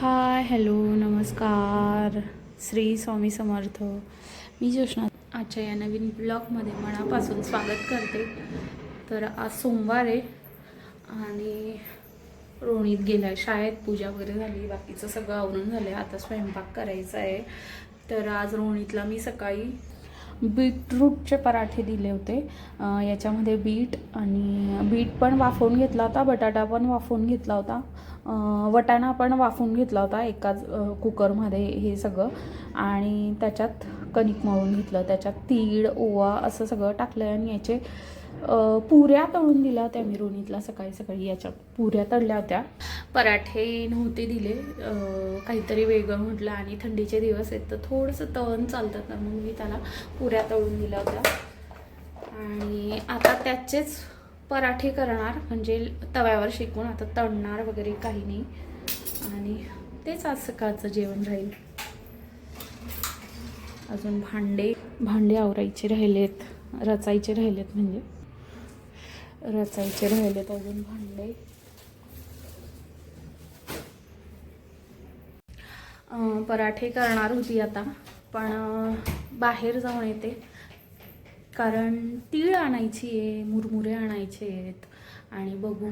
Hi hello नमस्कार. श्री स्वामी समर्थ. मी ज्योष्णा आजच्या या नवीन ब्लॉगमध्ये मनापासून स्वागत करते. तर आज सोमवार आहे आणि रोणीत गेला आहे शाळेत पूजा वगैरे झाली बाकीचं सगळं आवरून झालं आहे आता स्वयंपाक करायचा आहे. तर आज रोणीतला मी सकाळी बीटरूटचे पराठे दिले होते. याच्यामध्ये बीट आणि बीट पण वाफवून घेतला होता बटाटा पण वाफवून घेतला होता. वटाणा पण वाफवून घेतला होता एकाच कुकरमध्ये हे सगळं. आणि त्याच्यात कणिक मळून घेतलं त्याच्यात तीळ ओवा असं सगळं टाकलं आणि याचे पुऱ्या तळून दिल्या होत्या मी रोणीतला सकाळी सकाळी याच्या पुऱ्या तळल्या होत्या. पराठे नव्हते दिले काहीतरी वेगळं म्हटलं आणि थंडीचे दिवस आहेत तर थोडंसं तळण चालतं तर मग मी त्याला पुऱ्या तळून दिल्या होत्या. आणि आता त्याचेच पराठे करणार म्हणजे तव्यावर शिकून आता तळणार वगैरे काही नाही. आणि तेच आज सकाळचं जेवण राहील. अजून भांडे भांडे आवरायचे राहिलेत रचायचे राहिलेत म्हणजे. रचायचे राहिलेत अजून भांडे. पराठे करणार होती आता पण बाहेर जाऊन येते. कारण तीळ आणायची आहे मुरमुरे आणायचे आहेत. आणि बघू.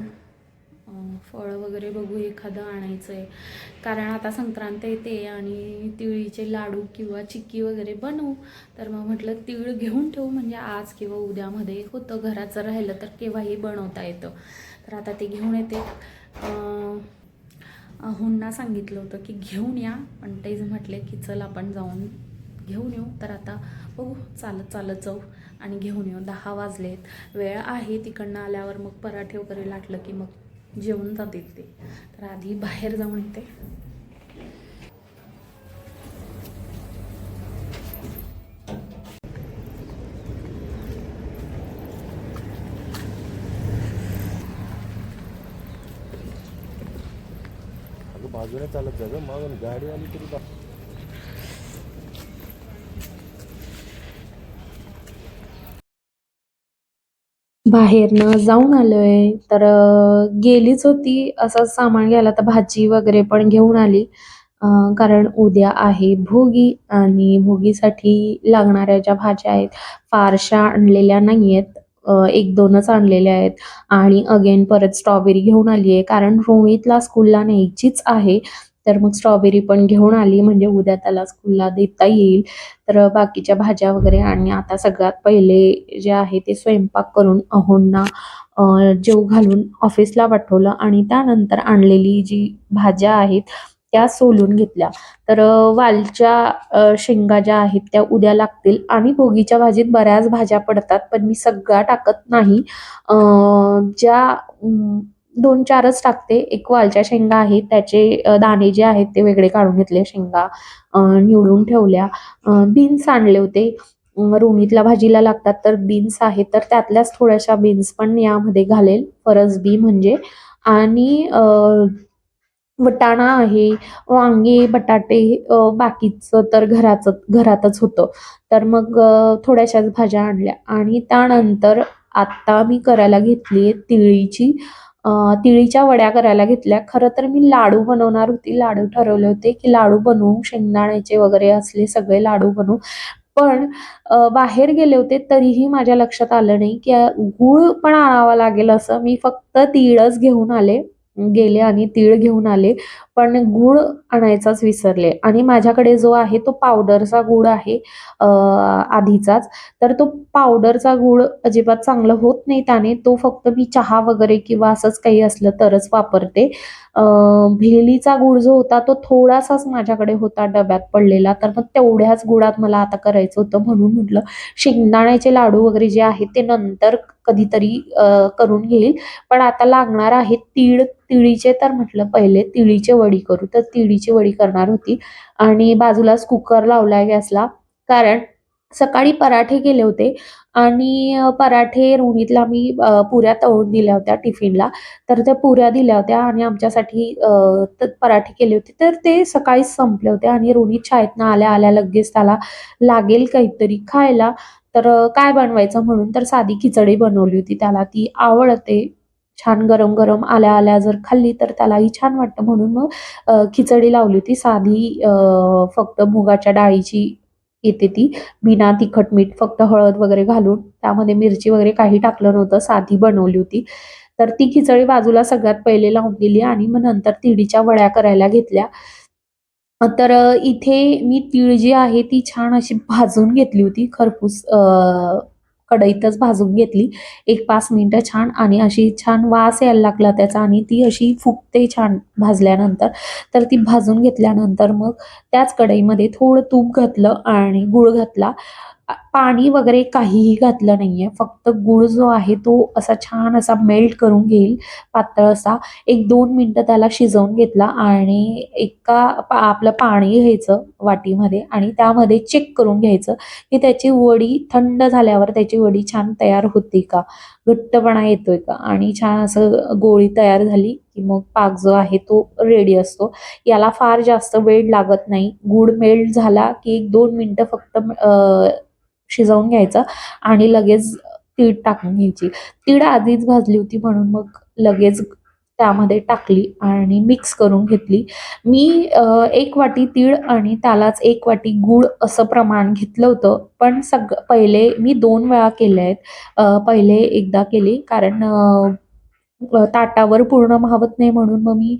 फळं वगैरे बघू एखादं आणायचं आहे कारण आता संक्रांत येते आणि तिळीचे लाडू किंवा चिक्की वगैरे बनवू. तर मग म्हटलं तिळ घेऊन ठेवू. म्हणजे आज किंवा उद्यामध्ये होतं. घरात जर राहिलं तर केव्हाही बनवता येतं. तर आता ते घेऊन येते. अं, सांगितलं होतं की घेऊन या. पण तेच म्हटले की चल आपण जाऊन घेऊन येऊ. तर आता बघू. चालत चालत जाऊ आणि घेऊन येऊ. दहा वाजलेत. वेळ आहे तिकडनं आल्यावर मग पराठे वगैरे लाटलं की मग जेवण जाते ते तर आधी बाहेर जाऊन येते. अगं बाजूने चालत जा मग गाडी आली तरी बाहेरनं जाऊन आलोय. तर गेलीच होती असं सामान घ्यायला. तर भाजी वगैरे पण घेऊन आली. अं, कारण उद्या आहे भोगी आणि भोगीसाठी लागणाऱ्या ज्या भाज्या आहेत फारशा आणलेल्या नाहीयेत. अं, एक दोनच आणलेल्या आहेत. आणि अगेन परत स्ट्रॉबेरी घेऊन आली आहे कारण रोहितला स्कूलला न्यायचीच आहे. तर मग स्ट्रॉबेरी पण घेऊन आली. म्हणजे उद्या त्याला स्कूलला देता येईल. तर बाकीच्या भाज्या वगैरे आणि आता सगळ्यात पहिले जे आहे ते स्वयंपाक करून अहोंना जेव घालून ऑफिसला पाठवलं आणि त्यानंतर आणलेली जी भाज्या आहेत त्या सोलून घेतल्या. तर वालच्या शेंगा ज्या आहेत त्या उद्या लागतील आणि भोगीच्या भाजीत बऱ्याच भाज्या पडतात पण मी सगळ्या टाकत नाही. ज्या दोन चारच टाकते. एक वालच्या शेंगा आहेत त्याचे दाणे जे आहेत ते वेगळे काढून घेतले शेंगा निवडून ठेवल्या. बीन्स आणले होते. अं, भाजीला लागतात तर बीन्स आहेत तर त्यातल्याच थोड्याशा बीन्स पण यामध्ये घालेल. फरसबी म्हणजे. आणि वटाणा आहे वांगे बटाटे बाकीचं तर घराचं घरातच होतं. तर मग थोड्याशाच भाज्या आणल्या. आणि त्यानंतर आता मी करायला घेतली आहे तिळीची. तिळीच्या वड्या करायला घेतल्या. खरं तर मी लाडू बनवणार होती. लाडू ठरवले होते की लाडू बनवू शेंगदाण्याचे वगैरे असले सगळे लाडू बनवू. पण बाहेर गेले होते तरीही माझ्या लक्षात आलं नाही की गूळ पण आणावा लागेल असं. मी फक्त तिळच घेऊन आले. गेले आणि तीळ घेऊन आले. पण गूळ आणायचाच विसरले. आणि माझ्याकडे जो आहे तो पावडरचा गूळ आहे आधीचाच. तर तो पावडरचा गूळ अजिबात चांगलं होत नाही. त्याने तो फक्त मी चहा वगैरे किंवा असंच काही असलं तरच वापरते. भेलीचा गूळ जो होता तो थोडासाच माझ्याकडे होता डब्यात पडलेला. तर मग तेवढ्याच गुळात मला आता करायचं होतं म्हणून म्हटलं शेंगदाण्याचे लाडू वगैरे जे आहेत ते नंतर कधीतरी करून घेईल. पण आता लागणार आहे तीळ तिळीचे तर म्हटलं पहिले तिळीचे वडी करू. तर तिळीची वडी करणार होती. आणि बाजूलाच कुकर लावलाय गॅसला. कारण सकाळी पराठे केले होते. आणि पराठे रोणीतला मी पुऱ्या तळून दिल्या होत्या टिफिनला. तर त्या पुऱ्या दिल्या होत्या आणि आमच्यासाठी पराठे केले होते. तर ते सकाळीच संपले होते आणि रोनित शाळेतनं आल्या आल्या लगेच त्याला लागेल काहीतरी खायला. तर काय बनवायचं म्हणून तर साधी खिचडी बनवली होती. त्याला ती आवडते. छान गरम गरम आल्या आल्या जर खाल्ली तर त्यालाही छान वाटतं. म्हणून मग खिचडी लावली होती. साधी फक्त मुगाच्या डाळीची येते ती. बिना तिखट मीठ फक्त हळद वगैरे घालून. त्यामध्ये मिरची वगैरे काही टाकलं नव्हतं. साधी बनवली होती. तर ती खिचडी बाजूला सगळ्यात पहिले लावून दिली आणि मग नंतर तिडीच्या वड्या करायला घेतल्या. तर इथे मी तीळ जी आहे ती छान अशी भाजून घेतली होती खरपूस कढईतच भाजून घेतली. एक पाच मिनटं छान आणि अशी छान वास यायला लागला त्याचा आणि ती अशी फुगते छान भाजल्यानंतर. तर ती भाजून घेतल्यानंतर मग त्याच कढईमध्ये थोडं तूप घातलं आणि गूळ घातला. पाणी वगैरे काहीही घातलं नाही आहे फक्त गूळ जो आहे तो असा छान असा मेल्ट करून घेईल पातळ असा. एक दोन मिनटं त्याला शिजवून घेतला आणि एका पा आपलं पाणी घ्यायचं वाटीमध्ये आणि त्यामध्ये चेक करून घ्यायचं की त्याची वडी थंड झाल्यावर त्याची वडी छान तयार होते का? घट्टपणा येतोय का? आणि छान असं गोळी तयार झाली की मग पाक जो आहे तो रेडी असतो. याला फार जास्त वेळ लागत नाही. गूळ मेल्ट झाला की एक दोन मिनटं फक्त शिजवून घ्यायचं आणि लगेच तीळ टाकून घ्यायची. तीळ आधीच भाजली होती म्हणून मग लगेच त्यामध्ये टाकली आणि मिक्स करून घेतली. मी एक वाटी तीळ आणि त्यालाच एक वाटी गूळ असं प्रमाण घेतलं होतं. पण सग पहिले मी दोन वेळा केले आहेत. पहिले एकदा केली कारण ताटावर पूर्ण मावत नाही म्हणून मग मी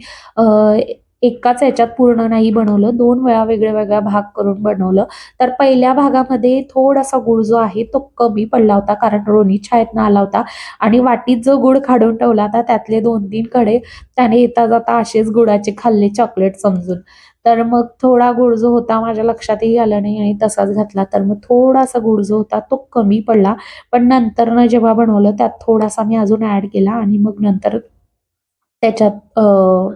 एकाच ह्याच्यात पूर्ण नाही बनवलं. दोन वेळा वेगळ्या वेगळ्या भाग करून बनवलं. तर पहिल्या भागामध्ये थोडासा गुळ जो आहे तो कमी पडला होता कारण रोनी शाळेतनं आला होता आणि वाटीत जो गूळ काढून ठेवला होता त्यातले दोन तीन कडे त्याने येता जाता असेच गुळाचे खाल्ले चॉकलेट समजून. तर मग थोडा गुळ जो होता माझ्या लक्षातही आला नाही आणि तसाच घातला. तर मग थोडासा गुळ जो होता तो कमी पडला. पण नंतरनं जेव्हा बनवलं त्यात थोडासा मी अजून ॲड केला आणि मग नंतर त्याच्यात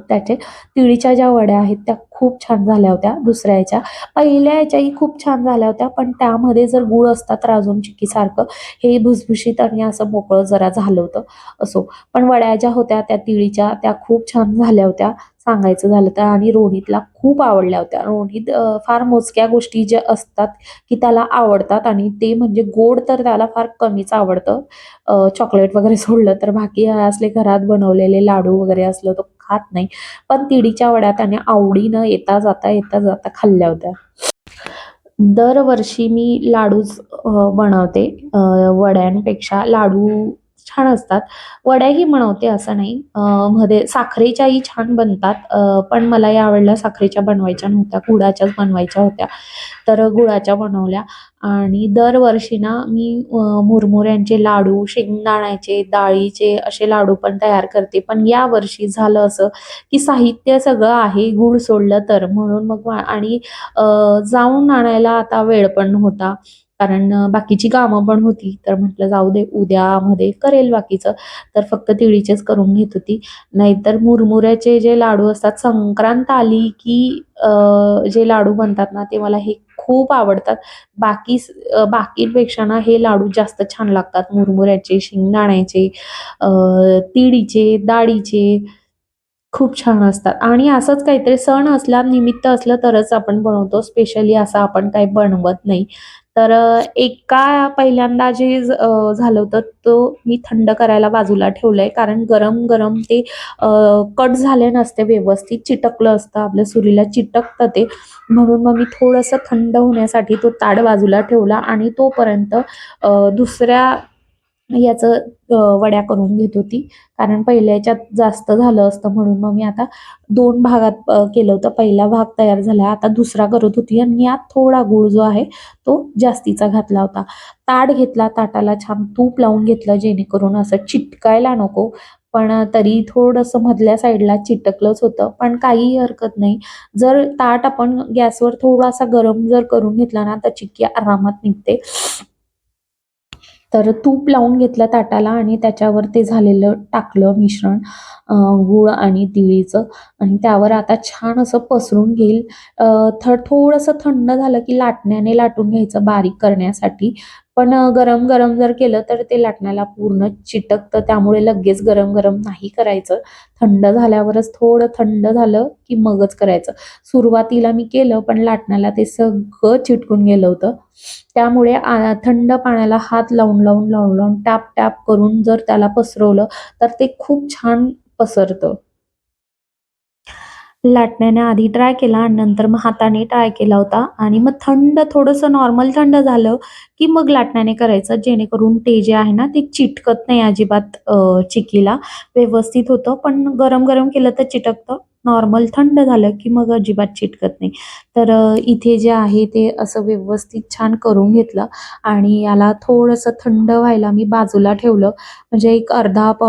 त्याचे तिळीच्या ज्या वड्या आहेत त्या खूप छान झाल्या होत्या दुसऱ्या याच्या. पहिल्या याच्याही खूप छान झाल्या होत्या पण त्यामध्ये जर गूळ असतात राजून चिक्कीसारखं हे भुसभुशीत आणि असं मोकळं जरा झालं होतं असो. पण वड्या ज्या होत्या त्या तिळीच्या त्या खूप छान झाल्या होत्या. सांगायचं झालं तर आणि रोहितला खूप आवडल्या होत्या. रोहित फार मोजक्या गोष्टी ज्या असतात की त्याला आवडतात आणि ते म्हणजे गोड तर त्याला फार कमीच आवडतं. चॉकलेट वगैरे सोडलं तर बाकी असले घरात बनवलेले लाडू वगैरे असलं तो खात नाही. पण तिडीच्या वड्या त्याने आवडीनं येता जाता येता जाता खाल्ल्या होत्या. दरवर्षी मी लाडूच बनवते. वड्यांपेक्षा लाडू छान असतात. वड्याही बनवते असं नाही. मध्ये साखरेच्याही छान बनतात. पण मला यावेळेला साखरेच्या बनवायच्या नव्हत्या. गुळाच्याच बनवायच्या होत्या. तर गुळाच्या बनवल्या. आणि दरवर्षी ना मी मुरमुऱ्यांचे लाडू शेंगदाण्याचे डाळीचे असे लाडू पण तयार करते. पण या वर्षी झालं असं की साहित्य सगळं आहे गूळ सोडलं तर. म्हणून मग आणि जाऊन आणायला आता वेळ पण होता कारण बाकीची कामं पण होती. तर म्हटलं जाऊ दे उद्यामध्ये करेल बाकीचं. तर फक्त तिळीचेच करून घेत होती. नाहीतर मुरमुऱ्याचे जे लाडू असतात संक्रांत आली की जे लाडू बनतात ना ते मला हे खूप आवडतात. बाकी बाकीपेक्षा ना हे लाडू जास्त छान लागतात. मुरमुऱ्याचे शेंगदाण्याचे तिळीचे डाळीचे खूप छान असतात. आणि असंच काहीतरी सण असला निमित्त असलं तरच आपण बनवतो. स्पेशली असं आपण काही बनवत नाही. तर एका पहिल्यांदा जे झालं होतं तो मी थंड करायला बाजूला ठेवलंय. कारण गरम गरम ते कट झाले नसते व्यवस्थित चिटकलं असतं. आपल्या सुरीला चिटकतं ते. म्हणून मग मी थोडंसं थंड होण्यासाठी तो ताड बाजूला ठेवला आणि तोपर्यंत दुसऱ्या याचं वड्या करून घेत होती. कारण पहिल्या याच्यात जास्त झालं असतं म्हणून मग मी आता दोन भागात केलं होतं. पहिला भाग तयार झाला आता दुसरा करत होती. आणि यात थोडा गूळ जो आहे तो जास्तीचा घातला होता. ताट घेतला ताटाला छान तूप लावून घेतलं जेणेकरून असं चिटकायला नको. पण तरी थोडंसं मधल्या साईडला चिटकलंच होतं. पण काहीही हरकत नाही. जर ताट आपण गॅसवर थोडासा गरम जर करून घेतला ना तर चिक्की आरामात निघते. तर तूप लावून घेतलं ताटाला आणि त्याच्यावर ते झालेलं टाकलं मिश्रण गूळ आणि तिळीचं. आणि त्यावर आता छान असं पसरून घेईल. थ थोडंसं थंड झालं की लाटण्याने लाटून घ्यायचं बारीक करण्यासाठी. पण गरम गरम जर केलं तर ते लाटण्याला पूर्ण चिटकतं. त्यामुळे लगेच गरम गरम नाही करायचं. थंड झाल्यावरच थोडं थंड झालं की मगच करायचं. सुरुवातीला मी केलं पण लाटण्याला ते सगळं चिटकून गेलं होतं. त्यामुळे थंड पाण्याला हात लावून लावून लावून लावून टॅप टॅप करून जर त्याला पसरवलं तर ते खूप छान पसरतं. लाटण्याने आधी ट्राय केला आणि नंतर मग हाताने ट्राय केला होता. आणि मग थंड थोडंसं नॉर्मल थंड झालं की मग लाटण्याने करायचं. जेणेकरून ते जे आहे ना ते चिटकत नाही अजिबात चिकीला. व्यवस्थित होतं. पण गरम गरम केलं तर चिटकतं. नॉर्मल थंड झालं की मग अजिबात चिटकत नाही. तर इथे जे आहे ते असं व्यवस्थित छान करून घेतलं आणि याला थोडंसं थंड व्हायला मी बाजूला ठेवलं. म्हणजे एक अर्धा प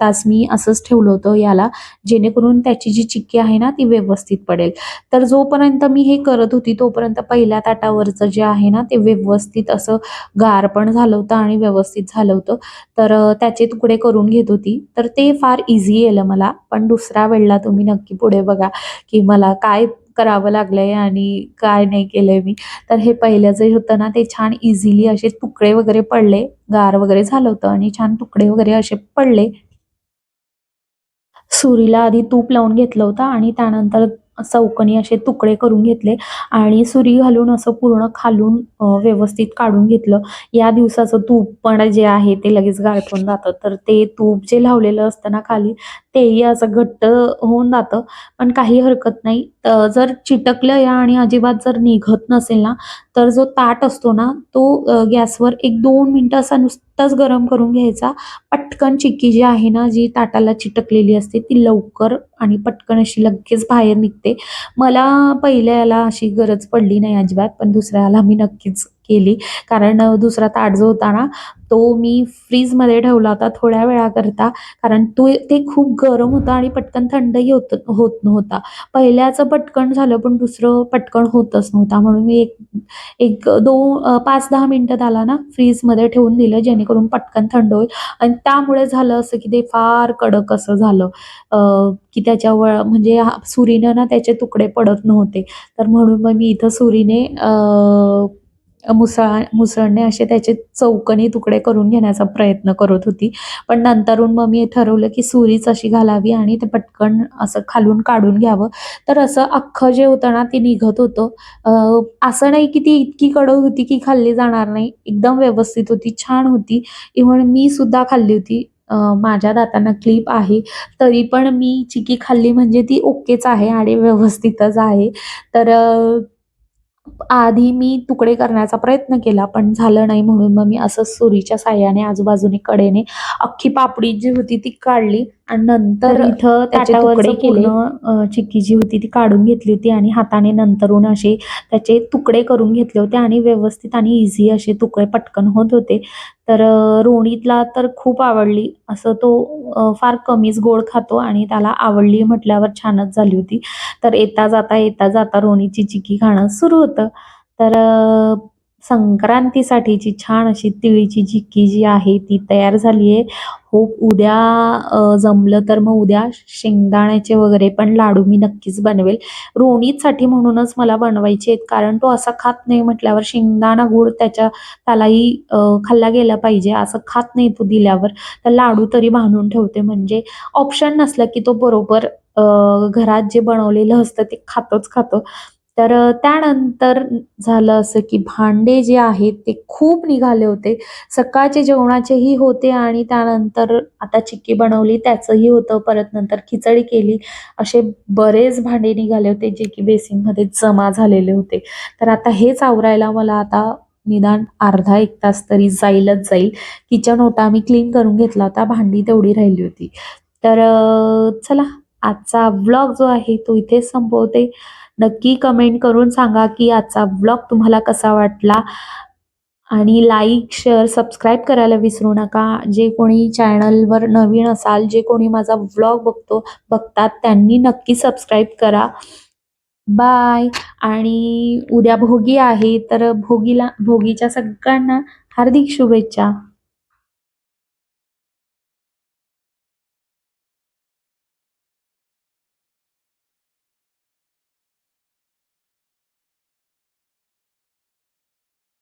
तास मी असंच ठेवलं होतं याला जेणेकरून त्याची जी चिक्की आहे ना ती व्यवस्थित पडेल. तर जोपर्यंत मी हे करत होती तोपर्यंत पहिल्या ताटावरचं जे आहे ना ते व्यवस्थित असं गार पण झालं होतं आणि व्यवस्थित झालं होतं. तर त्याचे तुकडे करून घेत होती. तर ते फार इझी येलं मला. पण दुसऱ्या वेळेला तुम्ही नक्की पुढे बघा की मला काय करावं लागलंय आणि काय नाही केलंय मी. तर हे पहिलं जे होतं ना ते छान इझिली असे तुकडे वगैरे पडले. गार वगैरे झालं होतं आणि छान तुकडे वगैरे असे पडले. सुरीला आधी तूप लावून घेतलं होतं आणि त्यानंतर चौकनी असे तुकडे करून घेतले आणि सुरी घालून असं पूर्ण खालून व्यवस्थित काढून घेतलं. या दिवसाचं तूप पण जे आहे ते लगेच गाळपून जातं. तर ते तूप जे लावलेलं असतं ना खाली तेही असं घट्ट होऊन जातं. पण काही हरकत नाही. जर चिटकलं या आणि अजिबात जर निघत नसेल ना तर जो ताट असतो ना तो गॅसवर एक दोन मिनटं असा नुसताच गरम करून घ्यायचा. पटकन चिक्की जी आहे ना जी ताटाला चिटकलेली असते ती लवकर आणि पटकन अशी लगेच बाहेर निघते. मला पहिल्या याला अशी गरज पडली नाही अजिबात पण दुसऱ्या याला मी नक्कीच केली. कारण दुसरा ताट जो होता ना तो मी फ्रीजमध्ये ठेवला होता थोड्या वेळाकरता. कारण तो ते खूप गरम होतं आणि पटकन थंडही होत होत नव्हता. पहिल्याचं पटकन झालं पण दुसरं पटकन होतच नव्हता. म्हणून मी एक एक दोन पाच दहा मिनटं त्याला ना फ्रीजमध्ये ठेवून दिलं जेणेकरून पटकन थंड होईल. आणि त्यामुळे झालं असं की ते फार कडक असं झालं. की त्याच्यावर म्हणजे सुरीनं ना त्याचे तुकडे पडत नव्हते. तर म्हणून मग मी इथं सुरीने मुसळा मुसळणे असे त्याचे चौकनी तुकडे करून घेण्याचा प्रयत्न करत होती. पण नंतरून मग मी ठरवलं की सुरीच अशी घालावी आणि ते पटकन असं खालून काढून घ्यावं. तर असं अख्खं जे होतं ना ते निघत होतं. असं नाही की ती इतकी कडक होती की खाल्ली जाणार नाही. एकदम व्यवस्थित होती छान होती. इव्हन मी सुद्धा खाल्ली होती. माझ्या दातांना क्लिप आहे. तरी पण मी चिकी खाल्ली म्हणजे ती ओकेच आहे आणि व्यवस्थितच आहे. तर आधी मी तुकडे करण्याचा प्रयत्न केला पण झालं नाही म्हणून मग मी असंच सुरीच्या साह्याने आजूबाजूने कडेने अख्खी पापडी जी होती ती काढली. आणि नंतर इथं त्याचे तुकडे केले. अ, चिक्की जी होती ती काढून घेतली होती आणि हाताने नंतरून असे त्याचे तुकडे करून घेतले होते आणि व्यवस्थित आणि इझी असे तुकडे पटकन होत होते. तर रोणीतला तर खूप आवडली. असं तो फार कमीच गोड खातो आणि त्याला आवडली म्हटल्यावर छानच झाली होती. तर येता जाता येता जाता रोणीची चिक्की खाणं सुरू होतं. तर संक्रांतीसाठीची छान अशी तिळीची चिक्की जी आहे ती तयार झाली आहे. होप उद्या जमलं तर मग उद्या शेंगदाण्याचे वगैरे पण लाडू मी नक्कीच बनवेल. रोणीसाठी म्हणूनच मला बनवायचे आहेत कारण तो असा खात नाही म्हटल्यावर शेंगदाणा गुळ त्याच्या त्यालाही खाल्ला गेला पाहिजे असं खात नाही तो दिल्यावर. तर लाडू तरी बांधून ठेवते म्हणजे ऑप्शन नसलं की तो बरोबर घरात जे बनवलेलं असतं ते खातोच खातो. तर त्यानंतर झालं असं की भांडे जे आहेत ते खूप निघाले होते. सकाळचे जेवणाचेही होते आणि त्यानंतर आता चिक्की बनवली त्याचंही होतं. परत नंतर खिचडी केली. असे बरेच भांडे निघाले होते जे की बेसिनमध्ये जमा झालेले होते. तर आता हेच आवरायला मला आता निदान अर्धा एक तास तरी जाईलच जाईल. किचन ओटा मी क्लीन करून घेतला होता. भांडी तेवढी राहिली होती. तर चला आजचा व्लॉग जो आहे तो इथेच संपवते. नक्की कमेंट करून सांगा की आजचा व्लॉग तुम्हाला कसा वाटला. आणि लाईक शेअर सबस्क्राईब करायला विसरू नका. जे कोणी चॅनलवर नवीन असाल जे कोणी माझा व्लॉग बघतो बघतात त्यांनी नक्की सबस्क्राईब करा. बाय आणि उद्या भोगी आहे तर भोगीला भोगीच्या सगळ्यांना हार्दिक शुभेच्छा.